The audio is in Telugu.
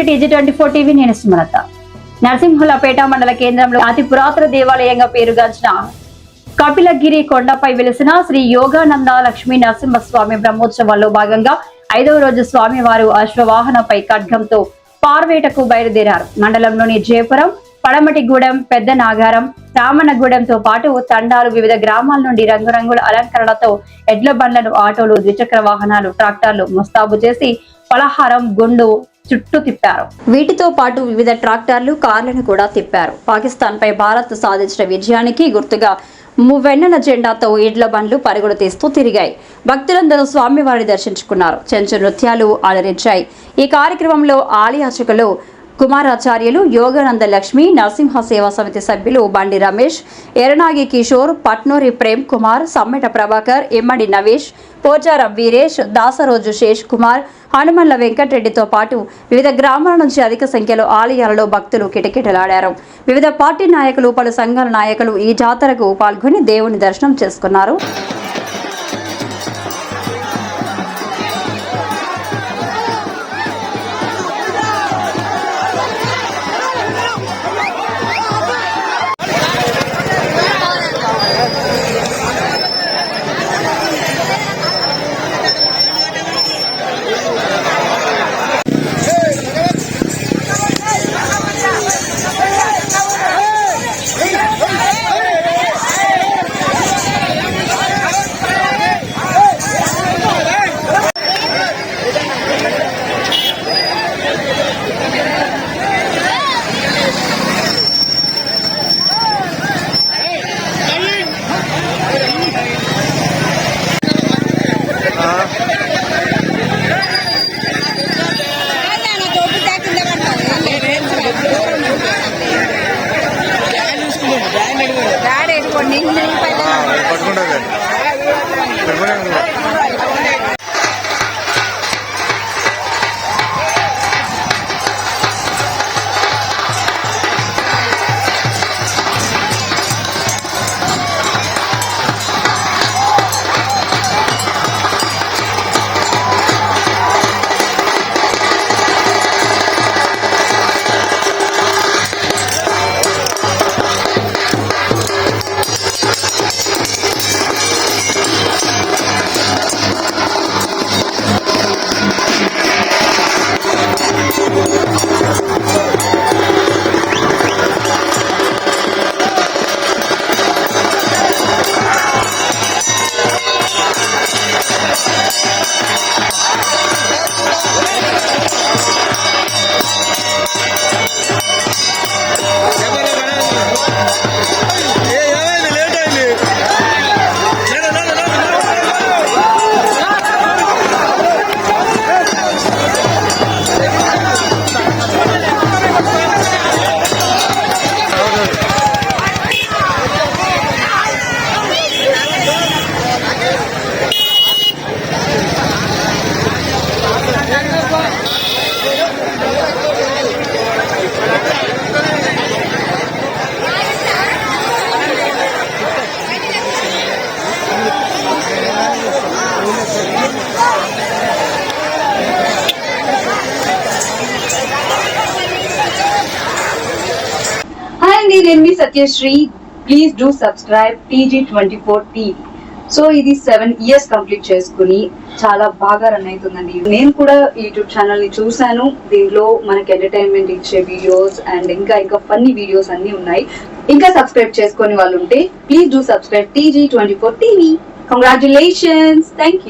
To TG twenty four TV నేను సుమలత. నరసింహులపేట మండల కేంద్రంలో అతి పురాతన దేవాలయంగా పేరుగాంచిన కపిలగిరి కొండపై వెలిసిన శ్రీ యోగానంద లక్ష్మీ నరసింహస్వామి బ్రహ్మోత్సవాల్లో భాగంగా ఐదవ రోజు స్వామివారు అశ్వవాహనపై ఖడ్గంతో పార్వేటకు బయలుదేరారు. మండలంలోని జయపురం పడమటిగూడెం పెద్ద నాగారం రామనగూడెంతో పాటు తండాలు వివిధ గ్రామాల నుండి రంగురంగుల అలంకరణతో ఎడ్ల బండ్లను ఆటోలు ద్విచక్ర వాహనాలు ట్రాక్టర్లు ముస్తాబు చేసి పలహారం గుండు చుట్టూ తిప్పారు. వీటితో పాటు వివిధ ట్రాక్టర్లు కార్లను కూడా తిప్పారు. పాకిస్తాన్ పై భారత్ సాధించిన విజయానికి గుర్తుగా మువ్వెన్నెల జెండాతో ఇడ్ల బండ్లు పరుగులు తీస్తూ తిరిగాయి. భక్తులందరూ స్వామివారిని దర్శించుకున్నారు. చెంచు నృత్యాలు ఆలరించాయి ఈ కార్యక్రమంలో ఆలయాచకులు కుమారాచార్యులు యోగానంద లక్ష్మి నరసింహ సేవా సమితి సభ్యులు బండి రమేష్ ఎరనాగి కిషోర్ పట్నూరి ప్రేమ్ కుమార్ సమ్మెట ప్రభాకర్ ఇమ్మడి నవేష్ పోచారం వీరేష్ దాసరోజు శేష్ కుమార్ హనుమల్ల వెంకటరెడ్డితో పాటు వివిధ గ్రామాల నుంచి అధిక సంఖ్యలో ఆలయాలలో భక్తులు కిటకిటలాడారు. వివిధ పార్టీ నాయకులు పలు సంఘాల నాయకులు ఈ జాతరకు పాల్గొని దేవుని దర్శనం చేసుకున్నారు. అండి నేను మీ Satyasri. Please do subscribe TG twenty four TV so ఇది సెవెన్ ఇయర్స్ కంప్లీట్ చేసుకుని చాలా బాగా రన్ అవుతుందండి. నేను కూడా యూట్యూబ్ ఛానల్ని చూశాను. దీనిలో మనకి ఎంటర్టైన్మెంట్ ఇచ్చే వీడియోస్ అండ్ ఇంకా ఇంకా ఫన్నీ వీడియోస్ అన్ని ఉన్నాయి. ఇంకా సబ్స్క్రైబ్ చేసుకుని వాళ్ళు ఉంటే please do subscribe TG twenty four TV Congratulations. Thank you.